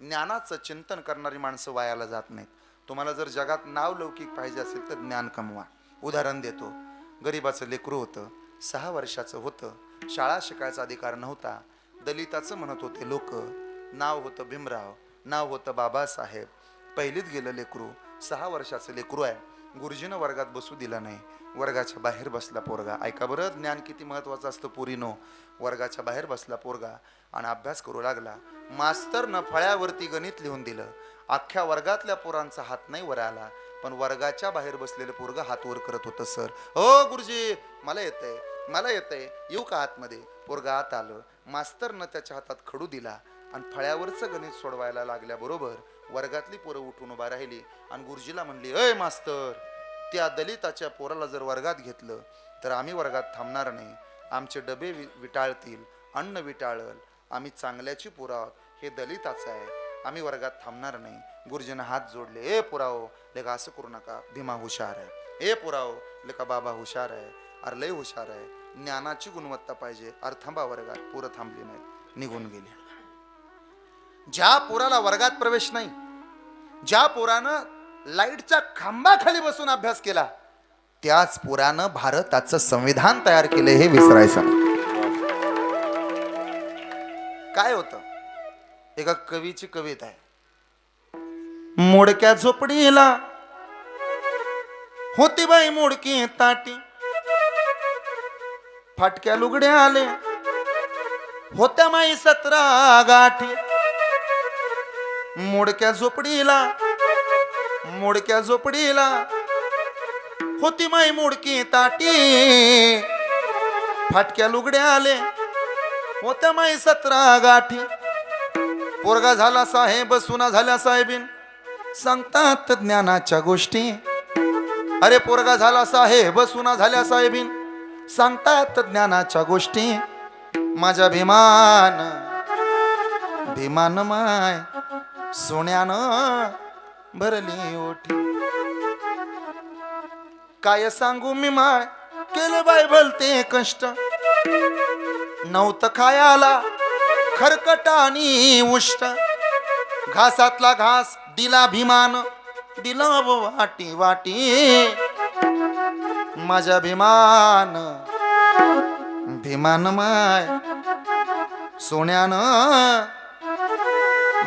ज्ञानाचं चिंतन करणारी माणसं वायाला जात नाहीत. तुम्हाला जर जगात नाव लौकिक पाहिजे असेल तर ज्ञान कमवा. उदाहरण देतो. गरिबाचं लेकरू होतं. सहा वर्षाचं होतं. शाळा शिकायचा अधिकार नव्हता. दलिताचं म्हणत होते लोक नाव होतं भीमराव नाव होतं बाबासाहेब. पहिलीत गेलं लेकरू. सहा वर्षाचं लेकरू आहे. गुरुजीनं वर्गात बसू दिला नाही. वर्गाच्या बाहेर बसला पोरगा. ऐका बरं ज्ञान किती महत्वाचं असतं पुरीनो. वर्गाच्या बाहेर बसला पोरगा आणि अभ्यास करू लागला. मास्तरनं फळ्यावरती गणित लिहून दिलं. अख्ख्या वर्गातल्या पोरांचा हात नाही वर आला. पण वर्गाच्या बाहेर बसलेलं पोरगा हात वर करत होतं सर. हो गुरुजी मला येतंय. मला येतंय. येऊ का आतमध्ये? पोरगा आत आलं. मास्तरनं त्याच्या हातात खडू दिला. आणि फळ्यावरचं गणित सोडवायला लागल्याबरोबर वर्गातली पोरं उठून उभा राहिली आणि गुरुजीला म्हणली अय मास्तर त्या दलिताच्या पोराला जर वर्गात घेतलं तर आम्ही वर्गात थांबणार नाही. आमचे डबे वि विटाळतील अन्न विटाळल. आम्ही चांगल्याची पुराव हे दलिताचं आहे. आम्ही वर्गात थांबणार नाही. गुरुजीनं हात जोडले ए पुराव लेखा असं करू नका. भीमा हुशार आहे. ए पुराव लेखा बाबा हुशार आहे. अरे लय हुशार आहे. ज्ञानाची गुणवत्ता पाहिजे. अरे थांबा वर्गात पुरं थांबली नाहीत. निघून गेली ज्या पोराला वर्गात प्रवेश नाही ज्या पोरानं लाईटच्या खांबाखाली बसून अभ्यास केला त्याच पोरानं भारताचं संविधान तयार केलं हे विसरायचं. काय होतं? एका कवीची कविता आहे. मोडक्या झोपडीला होती बाई मोडकी ताटी. फाटक्या लुगड्या आले होत्या माई सतरा गाठी. मोडक्या झोपडीला मोडक्या झोपडीला होती माई मोडकी ताटी. फाटक्या लुगड्या आले होत्या माई सतरा गाठी. पोरगा झाला साहेब सुना झाल्या साहेबीन. सांगतात ज्ञानाच्या गोष्टी. अरे पोरगा झाला साहेब सुना झाल्या साहेबीन. सांगतात ज्ञानाच्या गोष्टी. माझ्या भीमान भीमान माय. सोन्यानं भरली ओठी काय सांगू मी माय? केलं बाय भलते कष्ट. नव्हतं खायाला खरकट आणि उष्ट. घासातला घास दिला भीमान दिला वाटी वाटी. माझ्या भीमान भीमान माय. सोन्यानं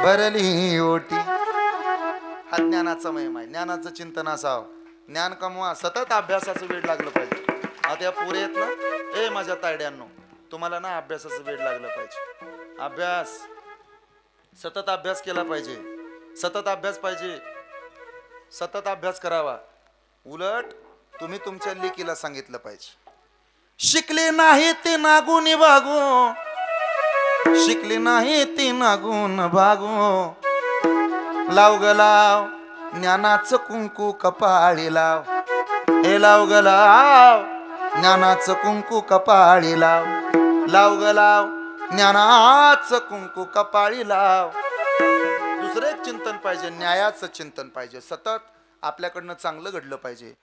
भरली ओटी. हा ज्ञानाचा महिमा आहे. ज्ञानाचं चिंतन असावं. ज्ञान कमवा सतत अभ्यासाचं वेळ लागलं पाहिजे. आता या पोरे ना? ए माझ्या तायड्यांनो तुम्हाला ना अभ्यासाचं वेळ लागलं पाहिजे. अभ्यास. सतत अभ्यास केला पाहिजे. सतत अभ्यास पाहिजे. सतत अभ्यास करावा. उलट तुम्ही तुमच्या लेकीला सांगितलं पाहिजे. शिकले नाही ते नागून वागू शिकली नाही ती नागून भागू. लाव ग लाव ज्ञानाचं कुंकू कपाळी लाव. हे लाव ग लाव ज्ञानाचं कुंकू कपाळी लाव. लाव ग लाव ज्ञानाचं कुंकू कपाळी लाव. दुसरं एक चिंतन पाहिजे न्यायाचं चिंतन पाहिजे. सतत आपल्याकडनं चांगलं घडलं पाहिजे.